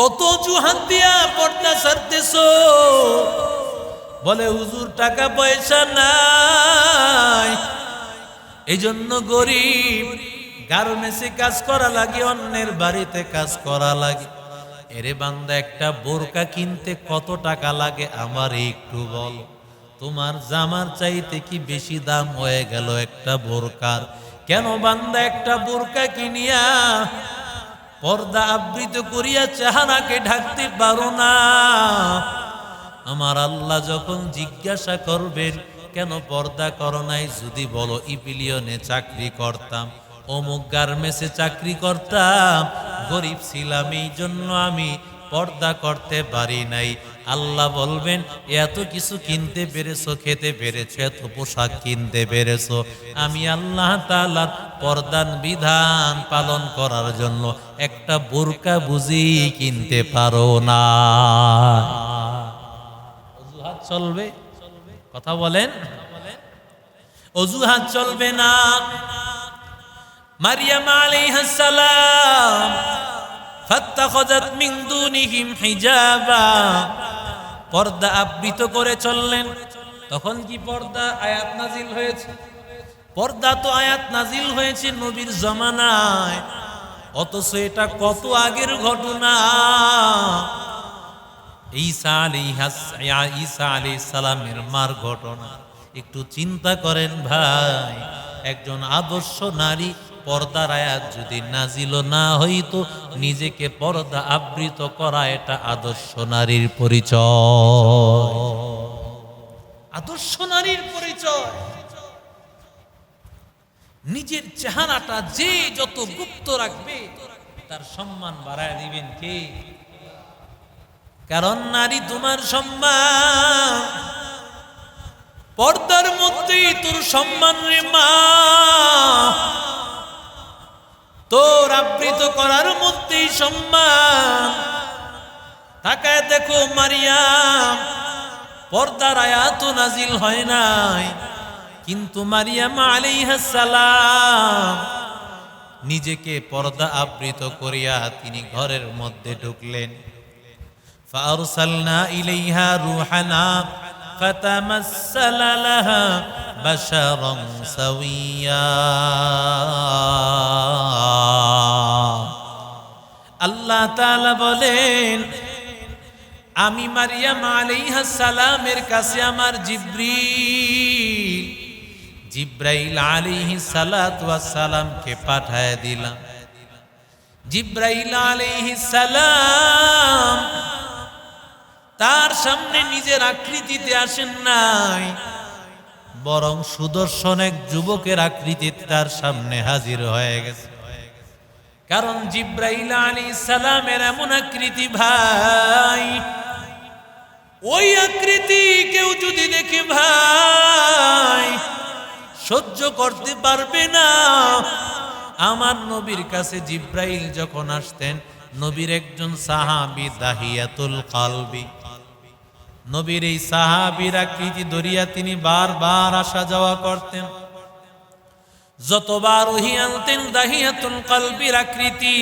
কত জুহান দিয়া পর্দা সারতেছ? বলে, হুজুর টাকা পয়সা নাই। এই জন্য গরিব গার্মেন্টসে কাজ করা লাগে, অন্যের বাড়িতে কাজ করা লাগে। এরে বান্দা, একটা বোরকা কিনতে কত টাকা লাগে, আমার একটু বল। তোমার জামার চাইতে কি বেশি দাম হয়ে গেল একটা বোরকার? কেন বান্দা, একটা বোরকা কিনিয়া পর্দা আবৃত করিয়া চেহারাকে ঢাকতে পারো না। আমার আল্লাহ যখন জিজ্ঞাসা করবেন, কেন পর্দা করো নাই? যদি বলো, ইপিলিয়নে চাকরি করতাম, অমুক গার্মেসে চাকরি করতাম, গরিব ছিলাম এই জন্য আমি পর্দা করতে পারি নাই। আল্লাহ বলবেন, এত কিছু কিনতে পেরেছ, খেতে পেরেছ, এত পোশাক কিনতে পেরেছ। আমি আল্লাহ তালার পর্দান বিধান পালন করার জন্য একটা বোরকা বুঝি কিনতে পারো না। অজুহাত চলবে? কথা বলেন। অজুহাত চলবে না। মারিয়াম আলাইহিস সালাম ফাত্তাখাযাত মিন দুনিহিম হিজাবা। পর্দা আবৃত করে চললেন। তখন কি পর্দা আয়াত নাজিল হয়েছে? পর্দা তো আয়াত নাজিল হয়েছে নবীর জমানায়। অথচ এটা কত আগের ঘটনা? ঈসা আলাইহাস ঈসা আলাইহিস সালামের মার ঘটনা। একটু চিন্তা করেন ভাই, একজন আদর্শ নারী পর্দার আয়াত যদি নাজিল না হইতো, নিজেকে পর্দা আবৃত করা এটা আদর্শ নারীর পরিচয়। আদর্শ নারীর পরিচয়। নিজের চেহারাটা যে যত গুপ্ত রাখবে, তার সম্মান বাড়ায় দিবেন কে? কারণ নারী তোমার সম্মান। পর্দার মধ্যেই তোর সম্মান রে মা। করার মধ্যেই সম্মান তাকায় দেখো মারিয়াম পর্দার আয়াত নাজিল হয় নাই কিন্তু মারিয়াম আলাইহাস সালাম নিজেকে পর্দা আবৃত করিয়া তিনি ঘরের মধ্যে ঢুকলেন فأرسلنا إليها روحنا فتمثل لها بشرا سويا আল্লাহ তাআলা বলেন, আমি মারিয়াম সালামের কাছে আমার জিব্রি জিব্রাইল আলাইহি সালাতু ওয়াস সালামকে পাঠায় দিলাম। জিব্রাইল আলাইহি সালাম তার সামনে নিজের আকৃতিতে আসেন নাই, বরং সুদর্শন এক যুবকের আকৃতিতে তার সামনে হাজির হয়ে গেছে। কারণ জিব্রাইল আলী সালামের এমন আকৃতি ভাই, ওই আকৃতি কেউ যদি দেখে ভাই, সহ্য করতে পারবে না। আমার নবীর কাছে জিব্রাইল যখন আসতেন, নবীর একজন সাহাবি দাহিয়াতুল কালবি। নবীর এই সাহাবির আকৃতি দরিয়া তিনি বারবার আসা যাওয়া করতেন। যতবার ওহি আনতেন দাহিয়াতুল কালবির আকৃতি।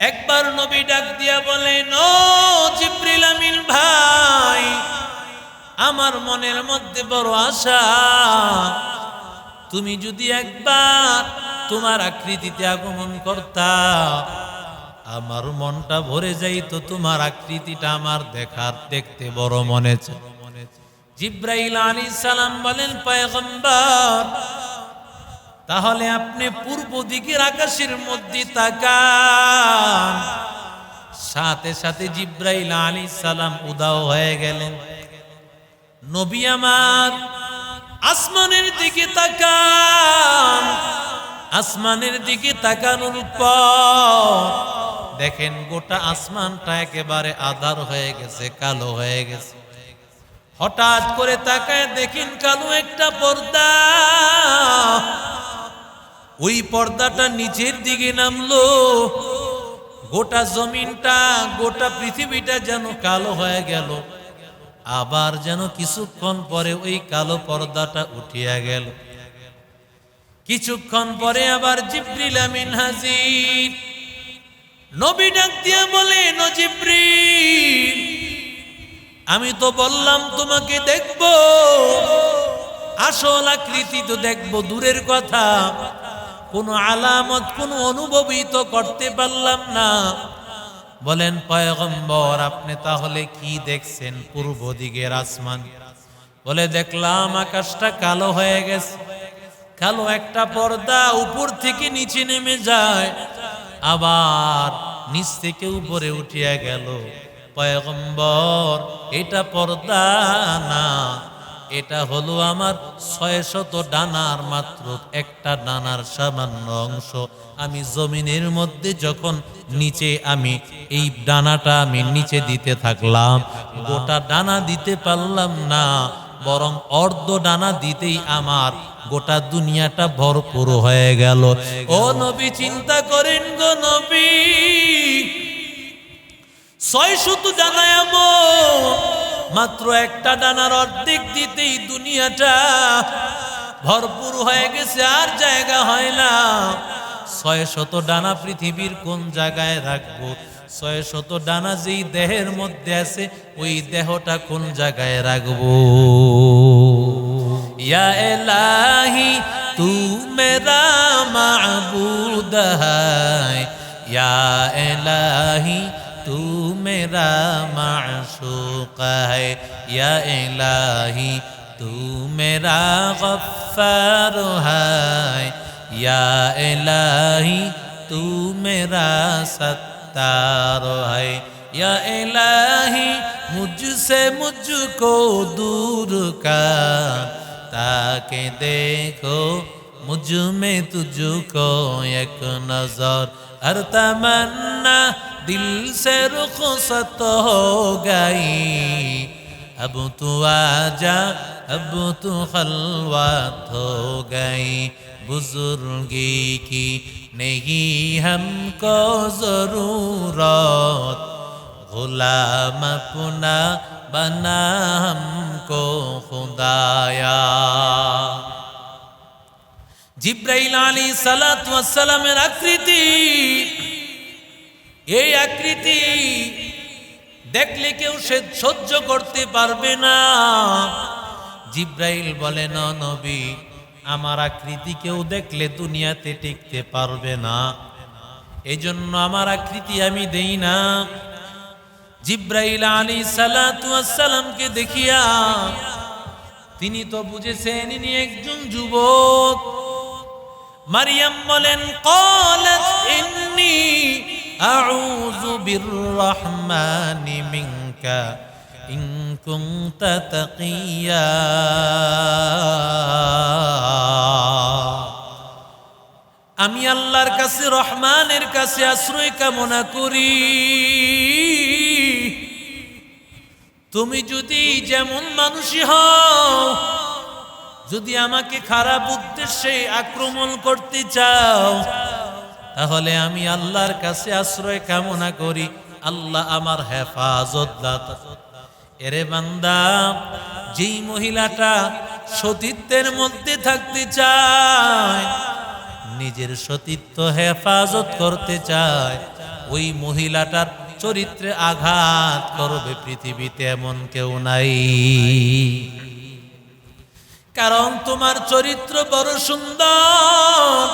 একবার নবী ডাক দিয়া বলেন ও জিব্রিল আমিন ভাই, আমার মনের মধ্যে বড় আশা। তুমি যদি একবার তোমার আকৃতিতে আগমন করতা, আমার মনটা ভরে যাইতো, তোমার আকৃতিটা আমার দেখার দেখতে বড় মনে চায়। জিব্রাইল আলী সালাম বলেন, পয়গম্বর, তাহলে আপনি পূর্ব দিকের আকাশের মধ্যে তাকান। সাথে সাথে জিব্রাইল আলী সালাম উদাও হয়ে গেলেন। নবী আমার, আসমানের দিকে তাকান। আসমানের দিকে তাকানোর পর দেখেন গোটা আসমানটা একেবারে আধার হয়ে গেছে, কালো হয়ে গেছে। হঠাৎ করে তাকায় দেখিন কালো একটা পর্দা। ওই পর্দাটা নিচের দিকে নামলো। গোটা জমিনটা, গোটা পৃথিবীটা যেন কালো হয়ে গেল। আবার যেন কিছুক্ষণ পরে ওই কালো পর্দাটা উঠিয়া গেল। কিছুক্ষণ পরে আবার জিব্রিল আমিন হাজির। নবী ডাক দিয়া বলে নজিব্রি আমি তো বললাম তোমাকে দেখব। আসল আকৃতি তো দেখব, দূরের কথা। কোনো আলামত, কোনো অনুভবই তো করতে পারলাম না। বলেন, পয়গম্বর, আপনি তাহলে কি দেখছেন পূর্ব দিকের আসমান? বলে, দেখলাম আকাশটা কালো হয়ে গেছে। কালো একটা পর্দা উপর থেকে নিচে নেমে যায়। আবার নিচ থেকে উপরে উঠিয়া গেল। পয়গম্বর, এটা পর্দা না। এটা হলো আমার ছয় শত ডানার মাত্র, একটা ডানার সামান্য অংশ। আমি জমিনের মধ্যে যখন নিচে আমি এই ডানাটা আমি নিচে দিতে থাকলাম, গোটা ডানা দিতে পারলাম না, বরং অর্ধ ডানা দিতেই আমার গোটা দুনিয়াটা ভরপুর হয়ে গেল। ও নবী, চিন্তা করেন গো নবী ছয় শত ডানা মাত্র একটা ডানার অর্ধেক দিতেই দুনিয়াটা ভরপুর হয়ে গেছে, আর জায়গা হয় না। ছয় শত ডানা পৃথিবীর কোন জায়গায় রাখব? ছয় শত ডানা যেই দেহের মধ্যে আছে, ওই দেহটা কোন জায়গায় রাখব? ইয়া এলাহি, তু মেরা মাবুদ ইয়া এলাহি तू मेरा माशूक है या इलाही तू मेरा गफ्फार है या इलाही तू मेरा सत्तार है या इलाही मुझसे मुझको दूर कर ताकि देखो मुझ में तुझको एक नजर हर तमन्ना दिल से रुखसत हो गई अब तू आजा अब तू खलवत हो गई बुजुर्गी की नहीं हमको जरूरत गुलाम अपना बना हमको खुदाया জিব্রাইল আলী সালামের আকৃতি। এই আকৃতি দেখলে কেউ সে সহ্য করতে পারবে না। জিব্রাইল বলে, না নবী, আমার আকৃতি কেউ দেখলে দুনিয়াতে টিকতে পারবে না। এই জন্য আমার আকৃতি আমি দেই না। জিব্রাইল আলী সালামকে দেখিয়া তিনি তো বুঝেছেন, ইনি একজন যুবক। মারিয়াম বলেন قالت إني أعوذ بالرحمن منك إن كنت تقيا আমি আল্লাহর কাছে রহমানের কাছে আশ্রয় কামনা করি তুমি যদি যেমন মানুষই হও যদি আমাকে খারাপ উদ্দেশ্যে আক্রমণ করতে চাও, তাহলে আমি আল্লাহর কাছে আশ্রয় কামনা করি। আল্লাহ আমার হেফাজত এরে বান্দা, যেই মহিলাটা সতীত্বের মধ্যে থাকতে চায়, নিজের সতীত্ব হেফাজত করতে চায়, ওই মহিলাটার চরিত্রে আঘাত করবে পৃথিবীতে এমন কেউ নাই। কারণ তোমার চরিত্র বড় সুন্দর।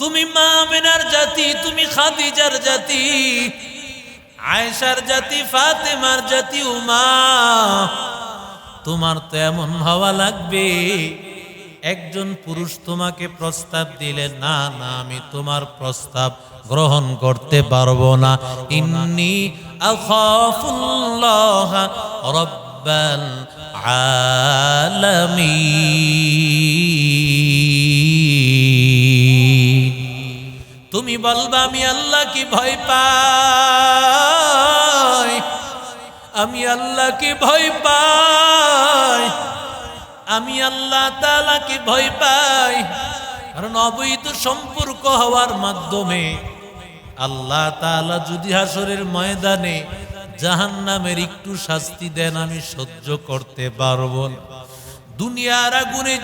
তুমি মা মেনার জাতি, তুমি খাদিজার জাতি, আয়েশার জাতি, ফাতেমার জাতি, উমা। তোমার তো এমন হওয়া লাগবে, একজন পুরুষ তোমাকে প্রস্তাব দিলে, না না, আমি তোমার প্রস্তাব গ্রহণ করতে পারব না। ইন্নি আখাফুল্লাহ রব্বাল আলামিন। তুমি বলবা, আমি আল্লাহ কি ভয় পাই? আমি আল্লাহ কি ভয় পাই? আমি আল্লাহ তালাকে ভয় পাই? কারণ অবৈধ সম্পর্ক হওয়ার মাধ্যমে আল্লাহ তাআলা যদি হাসরের ময়দানে জাহান নামের একটু শাস্তি দেন আমি সহ্য করতে পারব দুনিয়ার আগুনে